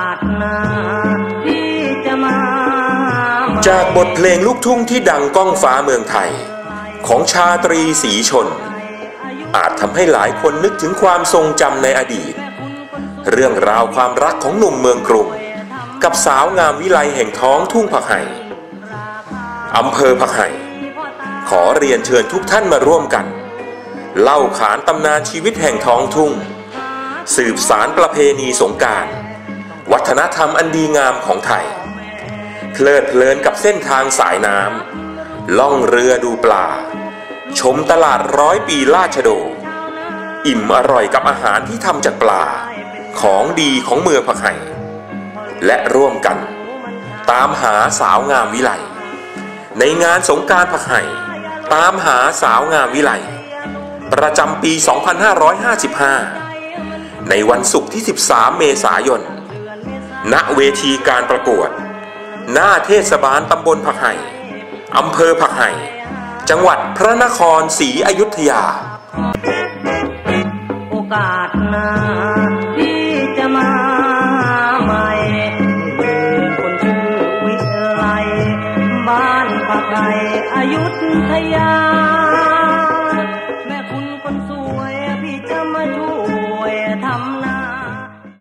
าสหน้าที่จะมา จากบทเพลงลูกทุ่งที่ดังก้องฟ้าเมืองไทย ของชาตรีสีชน อาจทำให้หลายคนนึกถึงความทรงจำในอดีต เรื่องราวความรักของหนุ่มเมืองกรุง กับสาวงามวิไลแห่งท้องทุ่งผักไห่อำเภอผักไห่ขอเรียนเชิญทุกท่านมาร่วมกัน เล่าขานตำนานชีวิตแห่งท้องทุ่ง สืบสารประเพณีสงการ ฒนธรรมอันดีงามของไทย เพลิดเพลินกับเส้นทางสายน้ำล่องเรือดูปลา ชมตลาดร้อยปีลาชโด อิ่มอร่อยกับอาหารที่ทำจากปลา ของดีของเมืองผักไห่และร่วมกัน ตามหาสาวงามวิไลในงานสงการผักไห่ตามหาสาวงามวิไลประจำปี 2555 ในวันศุกร์ที่ 13 เมษายน ณเวทีการประกวด หน้าเทศบาลตำบลผักไห่อำเภอผักไห่ จังหวัดพระนครศรีอยุธยา โอกาสหน้าที่จะมาใหม่คนชื่อวิไลบ้านผักไห่อยุธยา แม่คุณคนสวย พี่จะมาช่วยทำนา